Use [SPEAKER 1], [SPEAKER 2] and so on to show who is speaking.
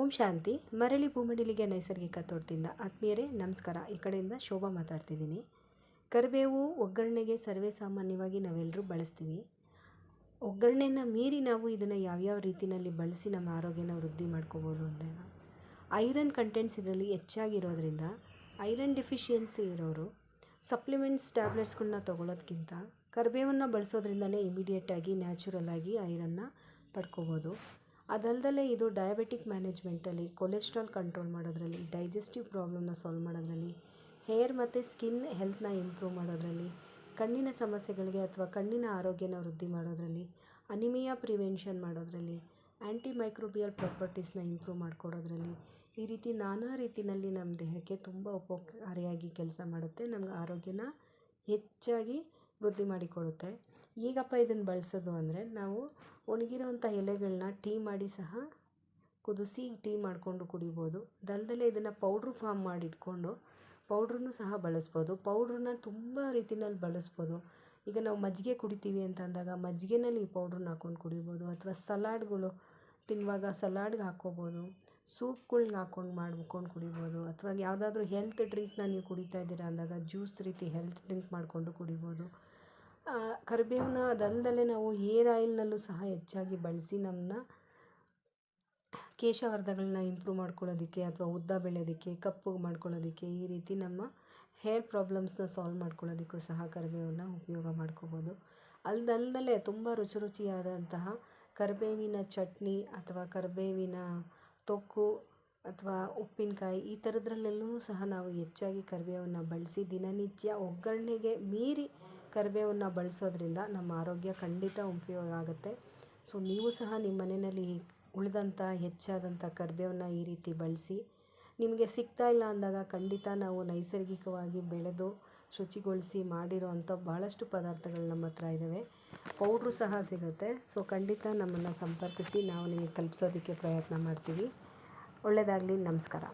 [SPEAKER 1] ಓಂ ಶಾಂತಿ. ಮರಳಿ ಭೂಮಡಿಲಿಗೆ ನೈಸರ್ಗಿಕ ತೋಟದಿಂದ ಆತ್ಮೀಯರೇ, ನಮಸ್ಕಾರ. ಈ ಕಡೆಯಿಂದ ಶೋಭಾ ಮಾತಾಡ್ತಿದ್ದೀನಿ. ಕರಿಬೇವು ಒಗ್ಗರಣೆಗೆ ಸರ್ವೇ ಸಾಮಾನ್ಯವಾಗಿ ನಾವೆಲ್ಲರೂ ಬಳಸ್ತೀವಿ. ಒಗ್ಗರಣೆನ ಮೀರಿ ನಾವು ಇದನ್ನು ಯಾವ್ಯಾವ ರೀತಿಯಲ್ಲಿ ಬಳಸಿ ನಮ್ಮ ಆರೋಗ್ಯನ ವೃದ್ಧಿ ಮಾಡ್ಕೋಬೋದು ಅಂದರೆ ಐರನ್ ಕಂಟೆಂಟ್ಸ್ ಇದರಲ್ಲಿ ಹೆಚ್ಚಾಗಿರೋದ್ರಿಂದ ಐರನ್ ಡೆಫಿಷಿಯನ್ಸಿ ಇರೋರು, ಸಪ್ಲಿಮೆಂಟ್ಸ್ ಟ್ಯಾಬ್ಲೆಟ್ಸ್ಗಳನ್ನ ತೊಗೊಳೋದ್ಕಿಂತ ಕರಿಬೇವನ್ನು ಬಳಸೋದ್ರಿಂದಲೇ ಇಮಿಡಿಯೇಟಾಗಿ ನ್ಯಾಚುರಲ್ಲಾಗಿ ಐರನ್ನ ಪಡ್ಕೋಬೋದು. ಅದಲ್ದಲೇ ಇದು ಡಯಾಬಿಟಿಕ್ ಮ್ಯಾನೇಜ್ಮೆಂಟಲ್ಲಿ ಕೊಲೆಸ್ಟ್ರಾಲ್ ಕಂಟ್ರೋಲ್ ಮಾಡೋದ್ರಲ್ಲಿ ಡೈಜೆಸ್ಟಿವ್ ಪ್ರಾಬ್ಲಮ್ನ ಸಾಲ್ವ್ ಮಾಡೋದ್ರಲ್ಲಿ ಹೇರ್ ಮತ್ತು ಸ್ಕಿನ್ ಹೆಲ್ತ್ನ ಇಂಪ್ರೂವ್ ಮಾಡೋದ್ರಲ್ಲಿ, ಕಣ್ಣಿನ ಸಮಸ್ಯೆಗಳಿಗೆ ಅಥವಾ ಕಣ್ಣಿನ ಆರೋಗ್ಯನ ವೃದ್ಧಿ ಮಾಡೋದ್ರಲ್ಲಿ ಅನಿಮಿಯಾ ಪ್ರಿವೆನ್ಷನ್ ಮಾಡೋದ್ರಲ್ಲಿ ಆ್ಯಂಟಿ ಮೈಕ್ರೋಬಿಯಲ್ ಪ್ರಾಪರ್ಟೀಸ್ನ ಇಂಪ್ರೂವ್ ಮಾಡಿಕೊಡೋದ್ರಲ್ಲಿ, ಈ ರೀತಿ ನಾನಾ ರೀತಿಯಲ್ಲಿ ನಮ್ಮ ದೇಹಕ್ಕೆ ತುಂಬ ಉಪಕಾರಿಯಾಗಿ ಕೆಲಸ ಮಾಡುತ್ತೆ, ನಮ್ಗೆ ಆರೋಗ್ಯನ ಹೆಚ್ಚಾಗಿ ವೃದ್ಧಿ ಮಾಡಿಕೊಡುತ್ತೆ. ಈಗಪ್ಪ ಇದನ್ನು ಬಳಸೋದು ಅಂದರೆ ನಾವು ಒಣಗಿರೋವಂಥ ಎಲೆಗಳನ್ನ ಟೀ ಮಾಡಿ ಸಹ ಕುದಿಸಿ ಟೀ ಮಾಡಿಕೊಂಡು ಕುಡಿಬೋದು. ದಲ್ದಲೇ ಇದನ್ನು ಪೌಡ್ರು ಫಾರ್ಮ್ ಮಾಡಿ ಇಟ್ಕೊಂಡು ಪೌಡ್ರನ್ನು ಸಹ ಬಳಸ್ಬೋದು. ಪೌಡ್ರನ್ನ ತುಂಬ ರೀತಿನಲ್ಲಿ ಬಳಸ್ಬೋದು. ಈಗ ನಾವು ಮಜ್ಜಿಗೆ ಕುಡಿತೀವಿ ಅಂತ ಅಂದಾಗ ಮಜ್ಜಿಗೆನಲ್ಲಿ ಈ ಪೌಡ್ರನ್ನ ಹಾಕ್ಕೊಂಡು ಕುಡಿಬೋದು. ಅಥವಾ ಸಲಾಡ್ಗಳು ತಿನ್ನುವಾಗ ಸಲಾಡ್ಗೆ ಹಾಕ್ಕೋಬೋದು. ಸೂಪ್ಗಳ್ಗೆ ಹಾಕ್ಕೊಂಡು ಮಾಡ್ಕೊಂಡು ಕುಡಿಬೋದು. ಅಥವಾ ಯಾವುದಾದ್ರೂ ಹೆಲ್ತ್ ಡ್ರಿಂಕ್ನ ನೀವು ಕುಡಿತಾ ಇದ್ದೀರಾ ಅಂದಾಗ ಜ್ಯೂಸ್ ರೀತಿ ಹೆಲ್ತ್ ಡ್ರಿಂಕ್ ಮಾಡಿಕೊಂಡು ಕುಡಿಬೋದು. ಕರಿಬೇವನ್ನ ಅದಲ್ದಲೇ ನಾವು ಹೇರ್ ಆಯಿಲ್ನಲ್ಲೂ ಸಹ ಹೆಚ್ಚಾಗಿ ಬಳಸಿ ನಮ್ಮನ್ನ ಕೇಶವರ್ಧಗಳನ್ನ ಇಂಪ್ರೂವ್ ಮಾಡ್ಕೊಳ್ಳೋದಕ್ಕೆ ಅಥವಾ ಉದ್ದ ಬೆಳೆಯೋದಕ್ಕೆ, ಕಪ್ಪು ಮಾಡ್ಕೊಳ್ಳೋದಕ್ಕೆ ಈ ರೀತಿ ನಮ್ಮ ಹೇರ್ ಪ್ರಾಬ್ಲಮ್ಸ್ನ ಸಾಲ್ವ್ ಮಾಡ್ಕೊಳ್ಳೋದಕ್ಕೂ ಸಹ ಕರಿಬೇವನ್ನ ಉಪಯೋಗ ಮಾಡ್ಕೋಬೋದು. ಅಲ್ದಲ್ದಲೇ ತುಂಬ ರುಚಿ ರುಚಿಯಾದಂತಹ ಕರಿಬೇವಿನ ಚಟ್ನಿ ಅಥವಾ ಕರಿಬೇವಿನ ತೊಕ್ಕು ಅಥವಾ ಉಪ್ಪಿನಕಾಯಿ ಈ ಥರದ್ರಲ್ಲೆಲ್ಲೂ ಸಹ ನಾವು ಹೆಚ್ಚಾಗಿ ಕರಿಬೇವನ್ನು ಬಳಸಿ ದಿನನಿತ್ಯ ಒಗ್ಗರಣೆಗೆ ಮೀರಿ ಕರಿಬೇವನ್ನು ಬಳಸೋದ್ರಿಂದ ನಮ್ಮ ಆರೋಗ್ಯ ಖಂಡಿತ ಉಪಯೋಗ ಆಗುತ್ತೆ. ಸೊ ನೀವು ಸಹ ನಿಮ್ಮ ಮನೆಯಲ್ಲಿ ಉಳಿದಂಥ ಹೆಚ್ಚಾದಂಥ ಕರಿಬೇವನ್ನು ಈ ರೀತಿ ಬಳಸಿ, ನಿಮಗೆ ಸಿಗ್ತಾ ಇಲ್ಲ ಅಂದಾಗ ಖಂಡಿತ ನಾವು ನೈಸರ್ಗಿಕವಾಗಿ ಬೆಳೆದು ಶುಚಿಗೊಳಿಸಿ ಮಾಡಿರೋ ಅಂಥ ಭಾಳಷ್ಟು ಪದಾರ್ಥಗಳು ನಮ್ಮ ಹತ್ರ ಇದ್ದಾವೆ ಪೌಡ್ರು ಸಹ ಸಿಗುತ್ತೆ. ಸೊ ಖಂಡಿತ ನಮ್ಮನ್ನು ಸಂಪರ್ಕಿಸಿ, ನಾವು ನಿಮಗೆ ತಲುಪಿಸೋದಕ್ಕೆ ಪ್ರಯತ್ನ ಮಾಡ್ತೀವಿ. ಒಳ್ಳೆಯದಾಗಲಿ ನಮಸ್ಕಾರ.